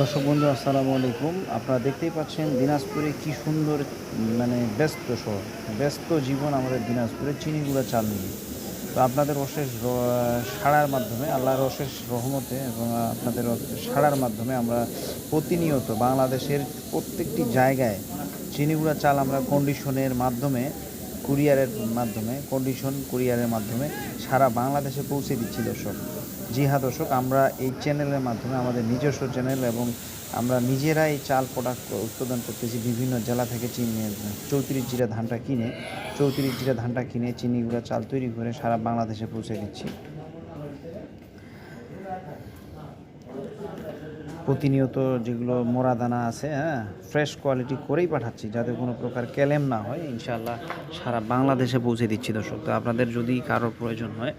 দর্শক বন্ধু, আসসালামু আলাইকুম। আপনারা দেখতেই পাচ্ছেন দিনাজপুরে কি সুন্দর মানে ব্যস্ত শহর। ব্যস্ত জীবন আমাদের দিনাজপুরে, চিনিগুড়া চাল নিয়ে তো আপনাদের অশেষ সাড়ার মাধ্যমে, আল্লাহর অশেষ রহমতে এবং আপনাদের সাড়ার মাধ্যমে আমরা প্রতিনিয়ত বাংলাদেশের প্রত্যেকটি জায়গায় চিনিগুড়া চাল আমরা কন্ডিশনের মাধ্যমে কুরিয়ারের মাধ্যমে কন্ডিশন কুরিয়ারের মাধ্যমে সারা বাংলাদেশে পৌঁছে দিচ্ছি দর্শক। জি হ্যাঁ দর্শক, আমরা এই চ্যানেলের মাধ্যমে আমাদের নিজস্ব চ্যানেল এবং আমরা নিজেরাই চাল প্রোডাক্ট উৎপাদন করতেছি বিভিন্ন জেলা থেকে চিনি, চৌত্রিশ জিরা ধানটা কিনে, চৌত্রিশ জিরা ধানটা কিনে চিনি গুঁড়া চাল তৈরি করে সারা বাংলাদেশে পৌঁছে দিচ্ছি। প্রতিনিয়ত যেগুলো মোরা দানা আছে হ্যাঁ ফ্রেশ কোয়ালিটি করেই পাঠাচ্ছি যাতে কোনো প্রকার ক্যালেম না হয় ইনশাল্লাহ সারা বাংলাদেশে পৌঁছে দিচ্ছি দর্শক। তো আপনাদের যদি কারোর প্রয়োজন হয়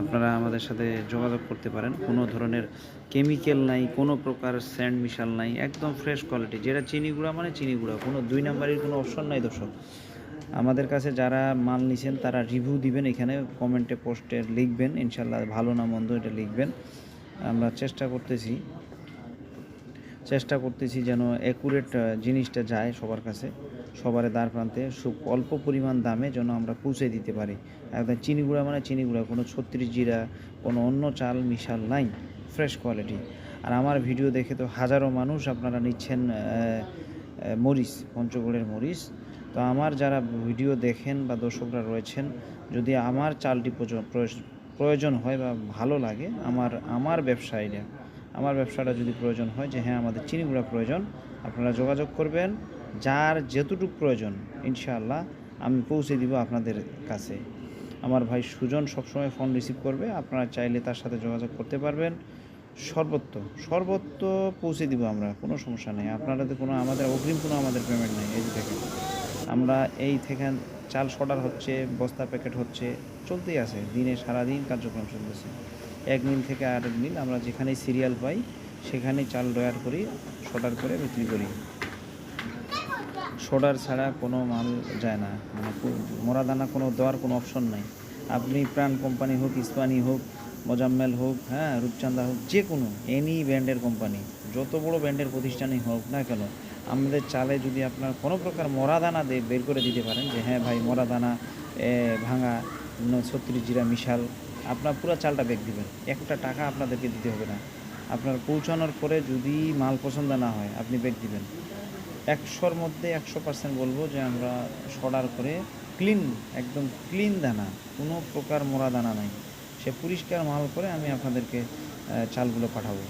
আপনারা আমাদের সাথে যোগাযোগ করতে পারেন। কোনো ধরনের কেমিক্যাল নাই, কোনো প্রকার স্যান্ড মিশাল নাই, একদম ফ্রেশ কোয়ালিটি যেটা চিনি গুঁড়া মানে চিনি গুঁড়া, কোনো দুই নাম্বারের কোনো অপশন নাই দর্শক। আমাদের কাছে যারা মাল নিছেন, তারা রিভিউ দিবেন এখানে কমেন্টে পোস্টে লিখবেন ইনশাল্লাহ ভালো না মন্দ এটা লিখবেন। আমরা চেষ্টা করতেছি। চেষ্টা করতেছি যেন অ্যাকুরেট জিনিসটা যায় সবার কাছে, সবার দ্বার প্রান্তে অল্প পরিমাণ দামে যেন আমরা পৌঁছে দিতে পারি। একদম চিনি গুঁড়া মানে চিনি গুঁড়া কোনো ছত্রিশ জিরা, কোনো অন্য চাল মিশাল নাই ফ্রেশ কোয়ালিটি আর আমার ভিডিও দেখে তো হাজারো মানুষ আপনারা নিচ্ছেন মরিচ, পঞ্চগড়ের মরিচ। তো আমার যারা ভিডিও দেখেন বা দর্শকরা রয়েছেন, যদি আমার চালটি প্রয়োজন হয় বা ভালো লাগে, আমার আমার ব্যবসায়ীরা আমার ব্যবসাটা যদি প্রয়োজন হয়, যে হ্যাঁ আমাদের চিনি গুঁড়া প্রয়োজন, আপনারা যোগাযোগ করবেন। যার যেতটুকু প্রয়োজন, ইনশাআল্লাহ আমি পৌঁছে দিব আপনাদের কাছে। আমার ভাই সুজন সবসময় ফোন রিসিভ করবে, আপনারা চাইলে তার সাথে যোগাযোগ করতে পারবেন। সর্বত্র সর্বত্র পৌঁছে দিব আমরা, কোনো সমস্যা নেই। আপনারা তো কোনো আমাদের, অগ্রিম কোনো আমাদের পেমেন্ট নেই, এই থেকে আমরা এই থেকে চাল শর্টার হচ্ছে, বস্তা প্যাকেট হচ্ছে, চলতেই আছে, দিনে সারাদিন কার্যক্রম চলতেছে। এক মিল থেকে আর এক মিল আমরা যেখানেই সিরিয়াল পাই, সেখানেই চাল ডয়ার করি শর্টার করে বিক্রি করি। সোডার ছাড়া কোনো মাল যায় না। মানে কো- দানা কোনো দেওয়ার কোনো অপশন নাই। আপনি প্রাণ কোম্পানি হোক ইস্পানি হোক, মোজাম্মেল হোক হ্যাঁ রূপচান্দা হোক, যে কোনো, এনি ব্র্যান্ডের কোম্পানি, যত বড় ব্র্যান্ডের প্রতিষ্ঠানই হোক না কেন, আমাদের চালে যদি আপনার কোনো প্রকার মরা দানা দিয়ে বের করে দিতে পারেন যে হ্যাঁ ভাই মরা দানা ভাঙা ছত্রিশ জিরা মিশাল, আপনার পুরো চালটা বেগ দিবেন। একটা টাকা আপনাদেরকে দিতে হবে না। আপনার পৌঁছানোর পরে যদি মাল পছন্দ না হয়, আপনি বেগ দিবেন। একশোর মধ্যে একশো পার্সেন্ট বলব যে আমরা সর্ডার করে ক্লিন একদম ক্লিন দানা, কোনো প্রকার মোড়া দানা নাই। সে পরিষ্কার মাল করে আমি আপনাদেরকে চালগুলো পাঠাবো।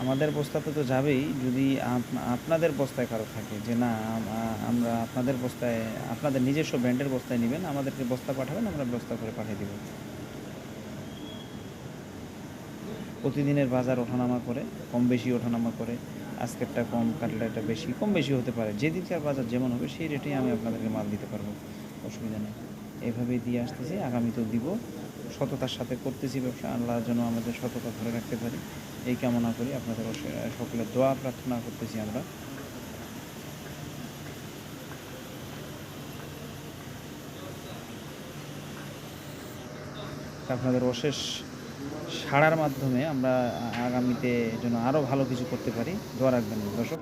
আমাদের বস্তাতে তো যাবেই, যদি আপ- আপনাদের বস্তায় কারও থাকে যে না আমরা আপনাদের বস্তায়, আপনাদের নিজস্ব ব্র্যান্ডের বস্তায় নেবেন, আমাদেরকে বস্তা পাঠাবেন, আমরা বস্তা করে পাঠিয়ে দেবো। প্রতিদিনের বাজার ওঠানামা করে, কম বেশি ওঠানামা করে, আজকেরটা কম কাটলে একটা বেশি, কম বেশি হতে পারে। যেদিনকার বাজার যেমন হবে, সেই রেটেই আমি আপনাদেরকে মাল দিতে পারব, অসুবিধা নেই। এভাবেই দিয়ে আসতেছি, আগামীতেও দিব। সততার সাথে করতেছি, ব্যবসা আল্লাহ যেন আমাদের সততা ধরে রাখতে পারি। এই কামনা করি আপনাদের সকলের দোয়া প্রার্থনা করতেছি আমরা। আপনাদের অশেষ সাড়ার মাধ্যমে আমরা আগামীতে যেন আরও ভালো কিছু করতে পারি। দোয়া রাখবেন দর্শক